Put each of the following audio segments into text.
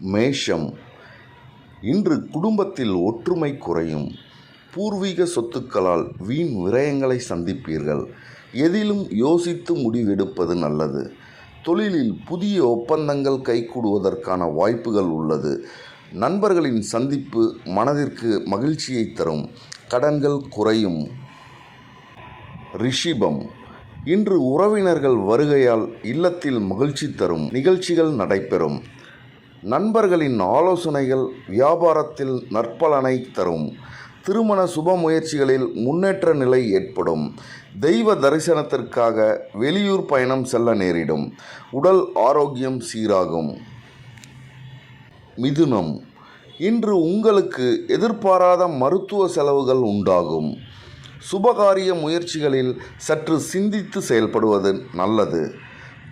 மேஷம். இன்று குடும்பத்தில் ஒற்றுமை குறையும். பூர்வீக சொத்துக்களால் வீண் விரயங்களை சந்திப்பீர்கள். எதிலும் யோசித்து முடிவெடுப்பது நல்லது. தொழிலில் புதிய ஒப்பந்தங்கள் கைகூடுவதற்கான வாய்ப்புகள் உள்ளது. நண்பர்களின் சந்திப்பு மனதிற்கு மகிழ்ச்சியை தரும். கடன்கள் குறையும். ரிஷிபம். இன்று உறவினர்கள் வருகையால் இல்லத்தில் மகிழ்ச்சி தரும். நிகழ்ச்சிகள் நடைபெறும். நண்பர்களின் ஆலோசனைகள் வியாபாரத்தில் நற்பலனை தரும். திருமண சுப முயற்சிகளில் முன்னேற்ற நிலை ஏற்படும். தெய்வ தரிசனத்திற்காக வெளியூர் பயணம் செல்ல நேரிடும். உடல் ஆரோக்கியம் சீராகும். மிதுனம். இன்று உங்களுக்கு எதிர்பாராத மருத்துவ செலவுகள் உண்டாகும். சுபகாரிய முயற்சிகளில் சற்று சிந்தித்து செயல்படுவது நல்லது.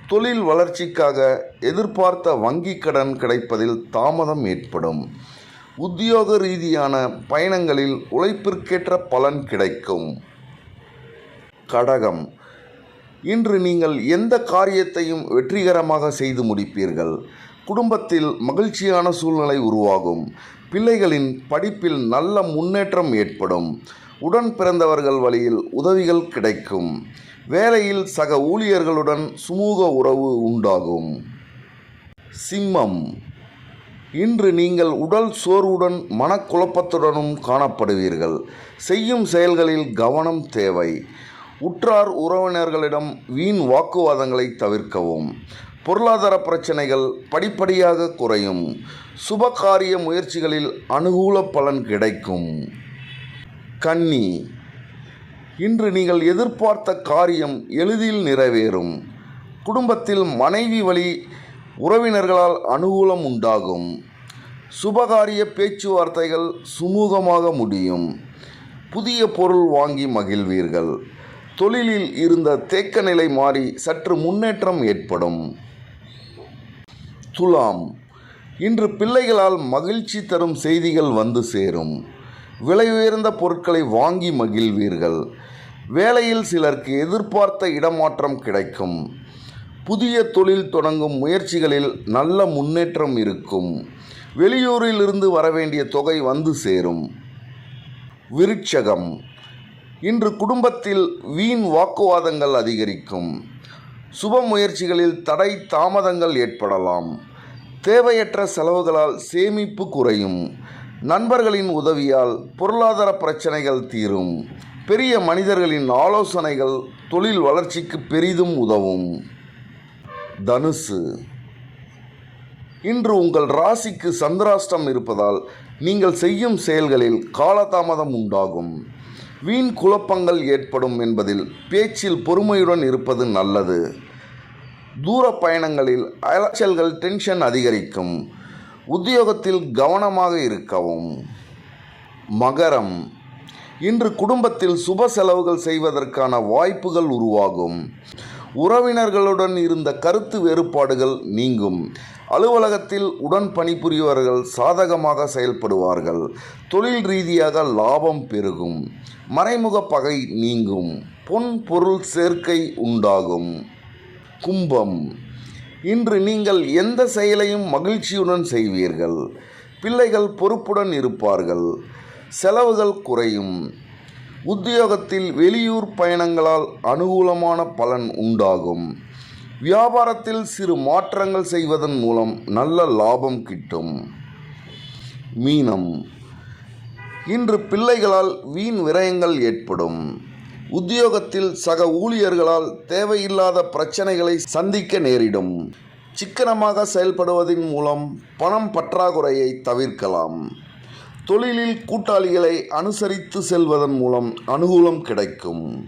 தொழில் வளர்ச்சிக்காக எதிர்பார்த்த வங்கிக் கடன் கிடைப்பதில் தாமதம் ஏற்படும். உத்தியோக ரீதியான பயணங்களில் உழைப்பிற்கேற்ற பலன் கிடைக்கும். கடகம். இன்று நீங்கள் எந்த காரியத்தையும் வெற்றிகரமாக செய்து முடிப்பீர்கள்? குடும்பத்தில் மகிழ்ச்சியான சூழ்நிலை உருவாகும். பிள்ளைகளின் படிப்பில் நல்ல முன்னேற்றம் ஏற்படும். உடன் பிறந்தவர்கள் வழியில் உதவிகள் கிடைக்கும். வேலையில் சக ஊழியர்களுடன் சுமூக உறவு உண்டாகும். சிம்மம். இன்று நீங்கள் உடல் சோர்வுடன் மனக்குழப்பத்துடனும் காணப்படுவீர்கள். செய்யும் செயல்களில் கவனம் தேவை. உற்றார் உறவினர்களிடம் வீண் வாக்குவாதங்களை தவிர்க்கவும். பொருளாதார பிரச்சனைகள் படிப்படியாக குறையும். சுபகாரிய முயற்சிகளில் அனுகூல பலன் கிடைக்கும். கன்னி இன்று நீங்கள் எதிர்பார்த்த காரியம் எளிதில் நிறைவேறும். குடும்பத்தில் மனைவி வழி உறவினர்களால் அனுகூலம் உண்டாகும். சுபகாரிய பேச்சுவார்த்தைகள் சுமூகமாக முடியும். புதிய பொருள் வாங்கி மகிழ்வீர்கள். தொழிலில் இருந்த தேக்க நிலை மாறி சற்று முன்னேற்றம் ஏற்படும். துலாம். இன்று பிள்ளைகளால் மகிழ்ச்சி தரும் செய்திகள் வந்து சேரும். விலை உயர்ந்த பொருட்களை வாங்கி மகிழ்வீர்கள். வேலையில் சிலருக்கு எதிர்பார்த்த இடமாற்றம் கிடைக்கும். புதிய தொழில் தொடங்கும் முயற்சிகளில் நல்ல முன்னேற்றம் இருக்கும். வெளியூரில் இருந்து வரவேண்டிய தொகை வந்து சேரும். விருட்சகம். இன்று குடும்பத்தில் வீண் வாக்குவாதங்கள் அதிகரிக்கும். சுப முயற்சிகளில் தடை தாமதங்கள் ஏற்படலாம். தேவையற்ற செலவுகளால் சேமிப்பு குறையும். நண்பர்களின் உதவியால் பொருளாதார பிரச்சனைகள் தீரும். பெரிய மனிதர்களின் ஆலோசனைகள் தொழில் வளர்ச்சிக்கு பெரிதும் உதவும். தனுசு. இன்று உங்கள் ராசிக்கு சந்திராஷ்டம் இருப்பதால் நீங்கள் செய்யும் செயல்களில் காலதாமதம் உண்டாகும். வீண் குழப்பங்கள் ஏற்படும் என்பதில் பேச்சில் பொறுமையுடன் இருப்பது நல்லது. தூர பயணங்களில் அலைச்சல்கள் டென்ஷன் அதிகரிக்கும். உத்தியோகத்தில் கவனமாக இருக்கவும். மகரம். இன்று குடும்பத்தில் சுப செலவுகள் செய்வதற்கான வாய்ப்புகள் உருவாகும். உறவினர்களுடன் இருந்த கருத்து வேறுபாடுகள் நீங்கும். அலுவலகத்தில் உடன் பணிபுரியவர்கள் சாதகமாக செயல்படுவார்கள். தொழில் ரீதியாக லாபம் பெருகும். மறைமுக பகை நீங்கும். பொன் பொருள் சேர்க்கை உண்டாகும். கும்பம். இன்று நீங்கள் எந்த செயலையும் மகிழ்ச்சியுடன் செய்வீர்கள். பிள்ளைகள் பொறுப்புடன் இருப்பார்கள். செலவுகள் குறையும். உத்தியோகத்தில் வெளியூர் பயணங்களால் அனுகூலமான பலன் உண்டாகும். வியாபாரத்தில் சிறு மாற்றங்கள் செய்வதன் மூலம் நல்ல லாபம் கிட்டும். மீனம். இன்று பிள்ளைகளால் வீண் விரயங்கள் ஏற்படும். உத்தியோகத்தில் சக ஊழியர்களால் தேவையில்லாத பிரச்சனைகளை சந்திக்க நேரிடும். சிக்கனமாக செயல்படுவதன் மூலம் பணம் பற்றாக்குறையை தவிர்க்கலாம். தொழிலில் கூட்டாளிகளை அனுசரித்து செல்வதன் மூலம் அனுகூலம் கிடைக்கும்.